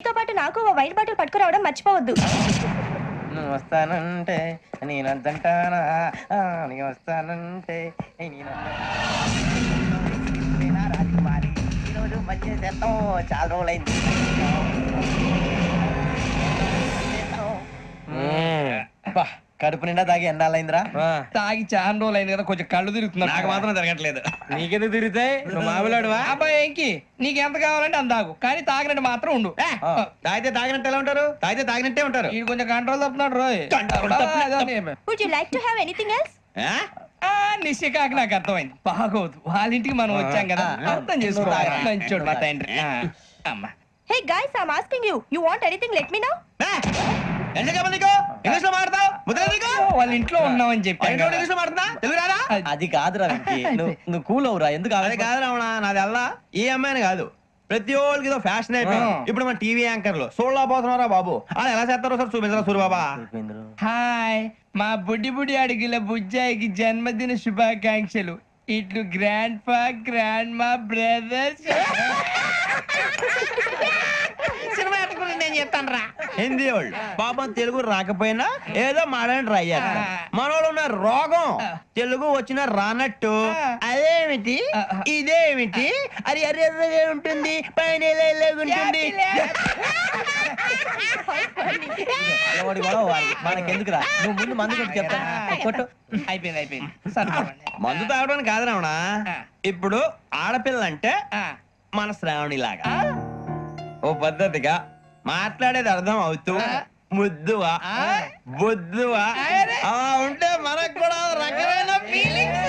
తో పాటు నాకు ఓ వైట్ బాటిల్ పట్టుకురావడం మర్చిపోవద్దు. నువ్వు వస్తానంటే నేను వద్దంటానా? ఆ, నేను వస్తానంటే నేను? రాజకుమారి ఈరోజు మంచి చేస్తాం చాలా రోజులైంది. అబ్బా, కడుపు నిండా తాగి ఎండాలైందిరా తాగి చాలా రోజులు అయింది కదా కొంచెం కళ్ళు తిరుగుతున్నా నాకు మాత్రం జరగట్లేదు నీకెందుకు తిరుగుతాయి? నువ్వు మామిలాడువా? అబ్బాయి ఏంకి? నీకు ఎంత కావాలంటే అంత తాగు. కానీ తాగినట్టు మాత్రం ఉండు. తాగితే తాగినట్టు ఎలా ఉంటారు? తాగితే తాగినట్టే ఉంటారు. వీడు కొంచెం కంట్రోల్ తప్పుతున్నాడు రోయ్. Would you like to anything else నిశ్చికాకి నాకు అర్థమైంది. బాగోదు. వాళ్ళ ఇంటికి మనం వచ్చాం కదా. అర్థం చేసుకోవాలి. మంచోడు. మా తండ్రి అమ్మా. Hey guys I am asking you you want anything let me know ఇంగ్లీష్లో వాళ్ళ ఇంట్లో ఉన్నామని చెప్పాను ఇంగ్లీష్లో తెలుగు రాదా అది కాదురా వెంకీ. నువ్వు నువ్వు కూల్ అవురా. ఎందుకు అదే కాదు రావణ నాది అల్లా. ఏ అమ్మాయిని కాదు. ప్రతి ఒక్కరికి ఏదో ఫ్యాషన్ అయిపోయింది. ఆ. ఇప్పుడు మన టీవీ యాంకర్లు. సోళ్ళ పోతున్నారా బాబు. అది ఎలా చేస్తారో సార్ చూపించరా సూరి బాబా అయిపోయిందిరా. హాయ్. మా బుడ్డి బుడి అడిగిల బుజ్జాయికి జన్మదిన శుభాకాంక్షలు. ఇట్లు గ్రాండ్ ఫా గ్రాండ్ మా బ్రదర్స్ ఎట్టుకుని నేను చెప్తాను రా హిందీ వాళ్ళు. పాపం తెలుగు రాకపోయినా ఏదో మాడని ట్రై చేస్తారు. ఆ. మనోళ్ళు ఉన్న రోగం. తెలుగు వచ్చిన రానట్టు. అదేమిటి. ఇదేమిటి? అది ఎర్రగా ఉంటుంది పైన ఉంటుంది. మనకెందుకురా? నువ్వు ముందు మందు కొట్టి చెప్తా. కొట్టు. అయిపోయింది అయిపోయింది. మందు తాగడానికి కాదు రావణ. ఇప్పుడు ఆడపిల్ల అంటే మన శ్రావణి లాగా ఆ, ఓ పద్ధతిగా మాట్లాడేది అర్థం అవుతూ. ముద్దువా. అలా ఉంటే మనకు కూడా రకమైన ఫీలింగ్స్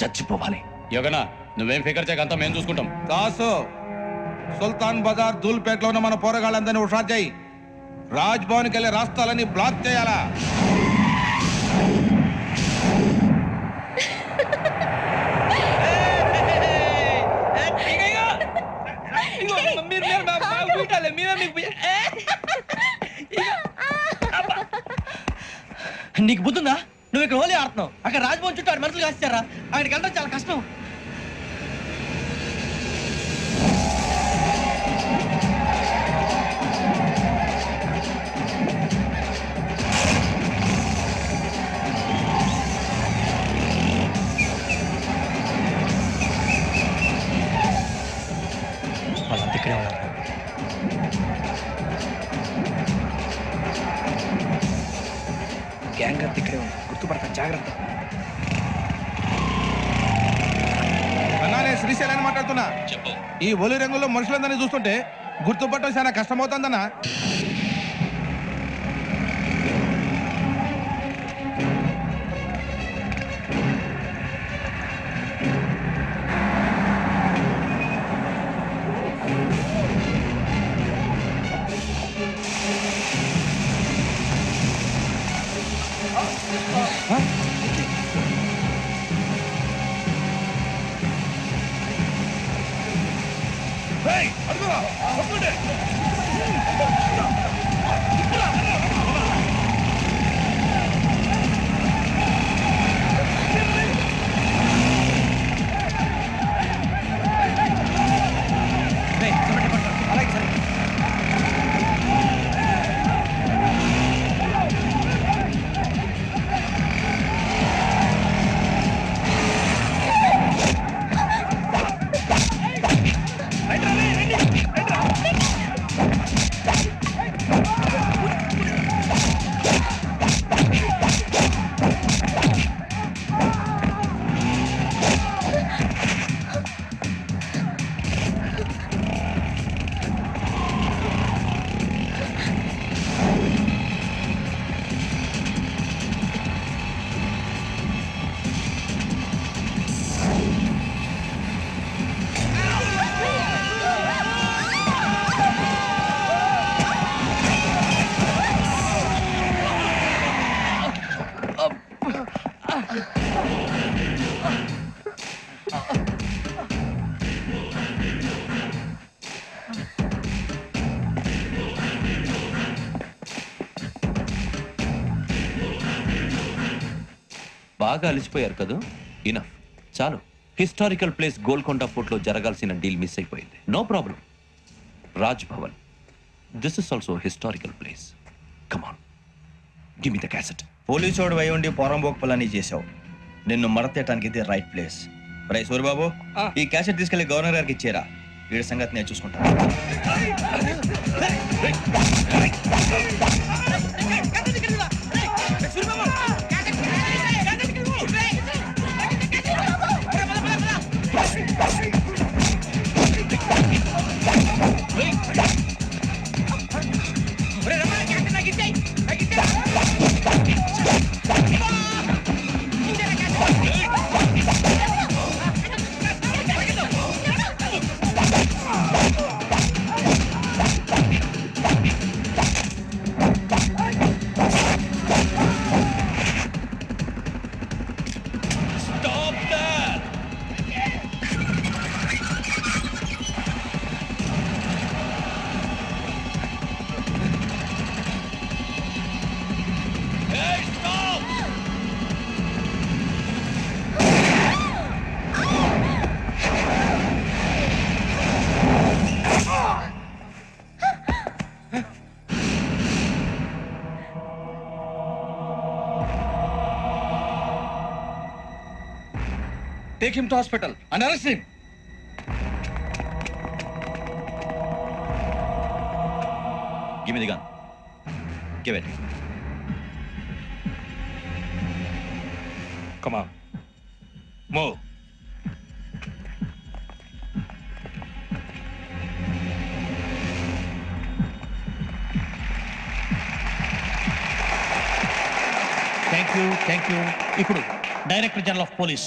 చచ్చిపోవాలి. యోగనా నువ్వేం ఫికర్ చేయకంతా మేము చూసుకుంటాం. దాసు సుల్తాన్ బజార్ ధూల్పేటలో ఉన్న మన పోరగాళ్ళందరినీ హుషారు చేయి. రాజ్ భవన్కి వెళ్ళే రాష్ట్రాలని బ్లాక్ చేయాలా! నీకు బుద్ధుందా? నువ్వు ఇక్కడ హోలీ ఆడుతున్నావు. అక్కడ రాజ్భవన్ బట్టలు వేస్తారా? అక్కడికి వెళ్ళడం చాలా కష్టం. వాళ్ళంతా గుర్తుపడతాను జాగ్రత్త. చెప్పు. ఈ ఒలి రంగులో మనుషులందరినీ చూస్తుంటే గుర్తుపట్టడం చాలా కష్టమవుతుందన్నా. ఇక్కడ బాగా అలిసిపోయారు కదూ? ఇనఫ్ చాలు. హిస్టారికల్ ప్లేస్ గోల్కొండ ఫోర్ట్లో జరగాల్సిన డీల్ మిస్ అయిపోయింది. No problem Raj Bhavan this is also historical place come on give me the cassette police వాడు వై ఉండి పొరంబోక్ పలాని చేశావు. నిన్ను మడతేయటానికి ఇది రైట్ ప్లేస్ రై సూరిబాబు ఈ క్యాసెట్ తీసుకెళ్ళి గవర్నర్ గారికి ఇచ్చేరా. వీడి సంగతి నేను చూసుకుంటాను. Take him to hospital and arrest him give me the gun give it Come on. Move. Thank you thank you ఇప్పుడు director general of police